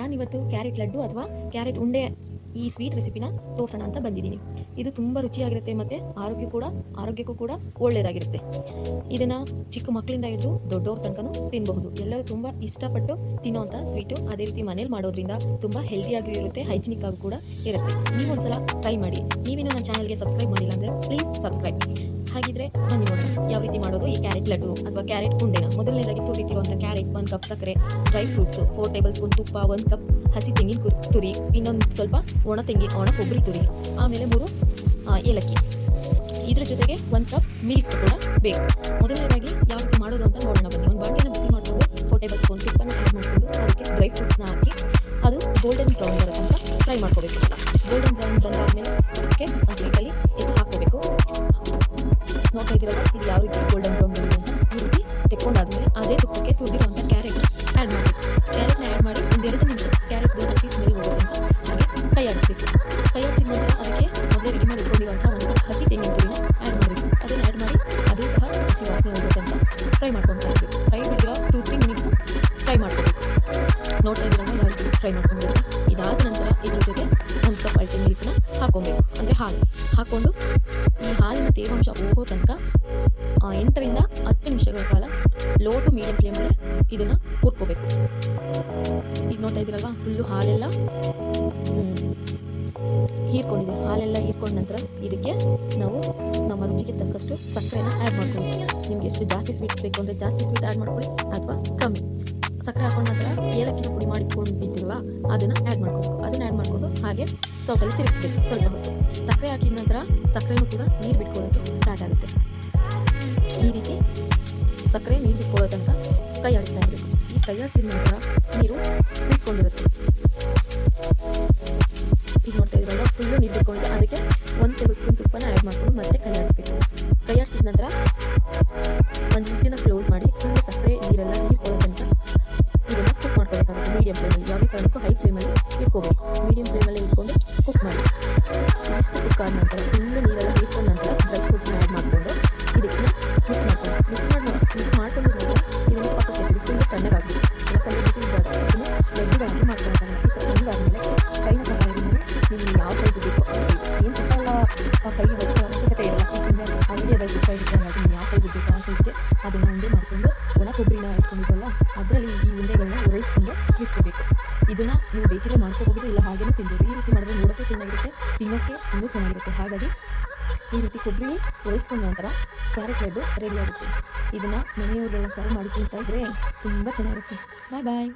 ನಾನಿವತ್ತು ಕ್ಯಾರೆಟ್ ಲಡ್ಡು ಅಥವಾ ಕ್ಯಾರೆಟ್ ಉಂಡೆ ಈ ಸ್ವೀಟ್ ರೆಸಿಪಿನ ತೋರಿಸೋಣ ಅಂತ ಬಂದಿದ್ದೀನಿ. ಇದು ತುಂಬ ರುಚಿಯಾಗಿರುತ್ತೆ ಮತ್ತು ಆರೋಗ್ಯ ಕೂಡ, ಆರೋಗ್ಯಕ್ಕೂ ಕೂಡ ಒಳ್ಳೆಯದಾಗಿರುತ್ತೆ ಇದನ್ನು ಚಿಕ್ಕ ಮಕ್ಕಳಿಂದ ಹಿಡಿದು ದೊಡ್ಡವ್ರ ತನಕನೂ ತಿನ್ನಬಹುದು ಎಲ್ಲರೂ ತುಂಬ ಇಷ್ಟಪಟ್ಟು ತಿನ್ನೋವಂಥ ಸ್ವೀಟು ಅದೇ ರೀತಿ ಮನೇಲಿ ಮಾಡೋದ್ರಿಂದ ತುಂಬ ಹೆಲ್ದಿಯಾಗಿಯೂ ಇರುತ್ತೆ ಹೈಜಿನಿಕ್ ಆಗಿ ಕೂಡ ಇರುತ್ತೆ. ನೀವು ಒಂದ್ಸಲ ಟ್ರೈ ಮಾಡಿ. ನೀವಿನ್ನೂ ನನ್ನ ಚಾನಲ್ಗೆ ಸಬ್ಸ್ಕ್ರೈಬ್ ಮಾಡಿಲ್ಲ ಅಂದರೆ ಪ್ಲೀಸ್ ಸಬ್ಸ್ಕ್ರೈಬ್ ಹಾಗಿದ್ರೆ ಬನ್ನಿ ಯಾವ ರೀತಿ ಮಾಡೋದು? ಈ ಕ್ಯಾರೆಟ್ ಲಡ್ಡು ಅಥವಾ ಕ್ಯಾರೆಟ್ ಉಂಡೆನ ಮೊದಲನೇದಾಗಿ ತುರಿತಿರುವಂಥ ಕ್ಯಾರೆಟ್ ಒಂದು ಕಪ್ ಸಕ್ಕರೆ dry fruits four tablespoon ತುಪ್ಪ ಒಂದು ಕಪ್ ಹಸಿ ತೆಂಗಿನ ಕುರಿ ತುರಿ. ಇನ್ನೊಂದು ಸ್ವಲ್ಪ ಒಣ ತೆಂಗಿನ ಒಣ ಕೊಬ್ಬರಿ ತುರಿ. ಆಮೇಲೆ ಮೂರು ಏಲಕ್ಕಿ. ಇದ್ರ ಜೊತೆಗೆ ಒಂದು ಕಪ್ ಮಿಲ್ಕ್ ಕೂಡ ಬೇಕು. ಮೊದಲನೇದಾಗಿ ಯಾವ ರೀತಿ ಮಾಡೋದು ಅಂತ ನೋಡೋಣ ಬನ್ನಿ. ಒಂದು ಬಾಂಡಿನ ಬಿಸಿ ಮಾಡಿಕೊಂಡು ಫೋರ್ ಟೇಬಲ್ ಸ್ಪೂನ್ ತುಪ್ಪನ ಆ್ಯಡ್ ಮಾಡಿಕೊಂಡು ಅದಕ್ಕೆ ಡ್ರೈ ಫ್ರೂಟ್ಸ್ನ ಹಾಕಿ ಅದು ಗೋಲ್ಡನ್ ಬ್ರೌನ್ ಬರೋ ತನಕ ಫ್ರೈ ಮಾಡ್ಕೋಬೇಕು. ಗೋಲ್ಡನ್ ಬ್ರೌನ್ ಬಂದಾದ್ಮೇಲೆ ಅದಕ್ಕೆ ಪ್ಲೇಟಲ್ಲಿ ಇದು ಹಾಕೋಬೇಕು ನೋಡ್ತಾ ಇದ್ದೀರಲ್ಲ ಇದು ಯಾವ ರೀತಿ ಗೋಲ್ಡನ್ ಬ್ರೌನ್ ಬಂದಿದೆ ಅಂತ ಈ ರೀತಿ ತೆಕ್ಕೊಂಡಾದ್ಮೇಲೆ ಅದೇ ತುಪ್ಪಕ್ಕೆ ತುರಿದಿರುವಂಥ ಕ್ಯಾರೆಟ್ ಆ್ಯಡ್ ಮಾಡಬೇಕು ಕ್ಯಾರೆಟ್ನ ಆ್ಯಡ್ ಮಾಡಿ ಒಂದೆರಡು ನಿಮಿಷ ಕ್ಯಾರೆಟ್ ಹಸಿ ಸ್ಮೆಲ್ ಹೋಗೋದಂತ ಹಾಗೆ ಕೈ ಆಡಿಸ್ಬೇಕು ಕೈ ಆಡಿಸಿದ ನಂತರ ಅದಕ್ಕೆ ಮೊದಲೇ ರೆಡಿ ಮಾಡಿ ಇಟ್ಕೊಂಡಿರುವಂಥ ಒಂದು ಕಪ್ ಹಸಿ ತೆಂಗಿನ ತುರಿನ ಆ್ಯಡ್ ಮಾಡಬೇಕು ಅದನ್ನು ಆ್ಯಡ್ ಮಾಡಿ ಅದು ಸಹ ಹಸಿ ವಾಸನೆ ಹೋಗೋದಂತ ಫ್ರೈ ಮಾಡ್ಕೊತಾ ಇರಬೇಕು ಕೈ ಬಿಟ್ಟಿರೋ ಟೂ ತ್ರೀ ಮಿನಿಟ್ಸ್ ಫ್ರೈ ಮಾಡ್ಕೋಬೇಕು ನೋಡ್ತಾ ಇದ್ದೀರಲ್ಲ ಯಾವ ರೀತಿ ಫ್ರೈ ಮಾಡ್ಕೊಂಡಿರೋದು ಇದಾದ ನಂತರ ಇದ್ರ ಜೊತೆ ಒಂದು ನೀರನ್ನ ಹಾಕೊಬೇಕು. ಅಂದರೆ ಹಾಲು. ಹಾಕ್ಕೊಂಡು ಈ ಹಾಲಿನ ತೇವಾಂಶ ಹೋಗೋ ತನಕ ಎಂಟರಿಂದ ಹತ್ತು ನಿಮಿಷಗಳ ಕಾಲ ಲೋ ಟು ಮೀಡಿಯಂ ಫ್ಲೇಮಲ್ಲಿ ಇದನ್ನ ಹುರ್ಕೋಬೇಕು. ಈಗ ನೋಡ್ತಾ ಇದೀರಲ್ವಾ ಫುಲ್ಲು ಹಾಲೆಲ್ಲ ಹೀರ್ಕೊಂಡಿದೆ. ಹಾಲೆಲ್ಲ ಹೀರ್ಕೊಂಡ ನಂತರ ಇದಕ್ಕೆ ನಾವು ನಮ್ಮ ರುಚಿಗೆ ತಕ್ಕಷ್ಟು ಸಕ್ಕರೆನ ಆ್ಯಡ್ ಮಾಡ್ಕೊಳ್ಳಿ ನಿಮಗೆ ಎಷ್ಟು ಜಾಸ್ತಿ ಸ್ವೀಟ್ಸ್ ಬೇಕು ಅಂದರೆ ಜಾಸ್ತಿ ಸ್ವೀಟ್ ಆ್ಯಡ್ ಮಾಡ್ಕೊಳ್ಳಿ ಅಥವಾ ಕಮ್ಮಿ. ಸಕ್ಕರೆ ಹಾಕೊಂಡ ನಂತರ ಏಲಕ್ಕಿನ ಪುಡಿ ಮಾಡಿ ಇಟ್ಕೊಂಡಿರ್ತೀವಲ್ಲ ಅದನ್ನು ಆ್ಯಡ್ ಮಾಡ್ಕೋಬೇಕು. ಹಾಗೆ ಸೌಟಲ್ಲಿ ತಿರುಗಿಸ್ಬೇಕು. ಸ್ವಲ್ಪ ಹೊತ್ತು. ಸಕ್ಕರೆ ಹಾಕಿದ ನಂತರ ಸಕ್ಕರೆನೂ ಕೂಡ ನೀರು ಬಿಟ್ಕೊಳ್ಳೋಕ್ಕೆ ಸ್ಟಾರ್ಟ್ ಆಗುತ್ತೆ. ಈ ರೀತಿ ಸಕ್ಕರೆ ನೀರು ಬಿಟ್ಕೊಳ್ಳೋ ಕೈ ಆಡಿಸ್ತಾ ಇರಬೇಕು. ಈ ಕೈ ಆಡಿಸಿದ ನಂತರ ನೀರು ಬಿಟ್ಕೊಂಡಿರುತ್ತೆ. ಈಗ ನೋಡ್ತಾ ಇದ್ರಲ್ಲ ಫುಲ್ಲು ನೀರು ಬಿಟ್ಕೊಂಡು ಅದಕ್ಕೆ ಒಂದು ಟೇಬಲ್ ಸ್ಪೂನ್ ತುಪ್ಪನ ಆ್ಯಡ್ ಮಾಡ್ಕೊಂಡು ಮತ್ತೆ ಕೈ ಆಡಿಸ್ಬೇಕು ಕೈ ಆಡಿಸಿದ ನಂತರ ಒಂದು ಹಿಟ್ಟಿನ ಕ್ಲೋಸ್ ಮಾಡಿ ಫುಲ್ಲು ಸಕ್ಕರೆ ನೀರೆಲ್ಲ ನೀರು ಕೊಡೋ ತನಕ ಇದನ್ನು ಕುಕ್ ಮಾಡ್ಕೋಬೇಕಾಗುತ್ತೆ ಮೀಡಿಯಂ ಫ್ಲೇಮಲ್ಲಿ ಯಾವುದೇ ಕಾರಣಕ್ಕೂ ಹೈ ಫ್ಲೇಮಲ್ಲಿ ಇಟ್ಕೋಬೇಕು ಮೀಡಿಯಂ ಫ್ಲೇಮಲ್ಲಿ ನಂತರ ಫುಲ್ಲು ನೀರೆಲ್ಲ ಹೀರ್ಕೊಂಡ ನಂತರ ಡ್ರೈ ಫ್ರೂಟ್ಸ್ ಆ್ಯಡ್ ಮಾಡಿಕೊಂಡು ಇದಕ್ಕೆ ಮಿಕ್ಸ್ ಮಾಡ್ಕೊಂಡು ಮಿಕ್ಸ್ ಮಾಡಿ ಮಿಕ್ಸ್ ಮಾಡ್ಕೊಂಡು ನಂತರ ಇದನ್ನು ತೆಗೆದು ಫುಲ್ಲು ತಣ್ಣಗಾಗಬೇಕು ಯಾಕಂದರೆ ಬಿಸಿ ಇದನ್ನು ಮಾಡ್ಕೊಳ್ತಾನೆ ಈ ಥರ ತಣ್ಣಗಾದ್ಮೇಲೆ ಕೈನ ಸಹಾಯದಿಂದ ನೀವು ಯಾವ ಸೈಜ್ ಬೇಕು ಆ ಸೈಜ್ ಏನು ಆ ಕೈಗೆ ಹಚ್ಚೋ ಅವಶ್ಯಕತೆ ಇಲ್ಲ ಯಾಕಂದರೆ ಅದಾಗ ತುಪ್ಪ ಇರುತ್ತೆ ಹಾಗಾಗಿ ನೀವು ಯಾವ ಸೈಜ್ ಬೇಕು ಆ ಸೈಜ್ಗೆ ಅದನ್ನು ಉಂಡೆ ಮಾಡ್ಕೊಂಡು ಒಣ ಕೊಬ್ಬರಿನ ಇಟ್ಕೊಂಡಿದ್ದಲ್ಲ ಅದರಲ್ಲಿ ಈ ಉಂಡೆಗಳನ್ನ ಒರೈಸ್ಕೊಂಡು ಇಟ್ಕೋಬೇಕು. ಇದನ್ನು ನೀವು ಬೇಕಿದ್ರೆ ಮಾಡ್ಕೋಬಹುದು, ಇಲ್ಲ ಹಾಗೇನೆ ತಿನ್ಬೋದು. ಈ ರೀತಿ ಚೆನ್ನಾಗಿರುತ್ತೆ ತಿನ್ನೋಕ್ಕೆ ಇನ್ನೂ ಚೆನ್ನಾಗಿರುತ್ತೆ. ಹಾಗಾಗಿ ಈ ರೀತಿ ಕೊಬ್ಬರಿ ಉರಳಿಸ್ಕೊಂಡ ನಂತರ ಕ್ಯಾರೆಟ್ ಲಡ್ಡು ರೆಡಿ ಆಗುತ್ತೆ. ಇದನ್ನು ಮನೆಯವರೆಲ್ಲ ಸರ್ವ್ ಮಾಡಿ ತಿಂತಾ ಇದ್ರೆ ತುಂಬ ಚೆನ್ನಾಗಿರುತ್ತೆ. ಬಾಯ್ ಬಾಯ್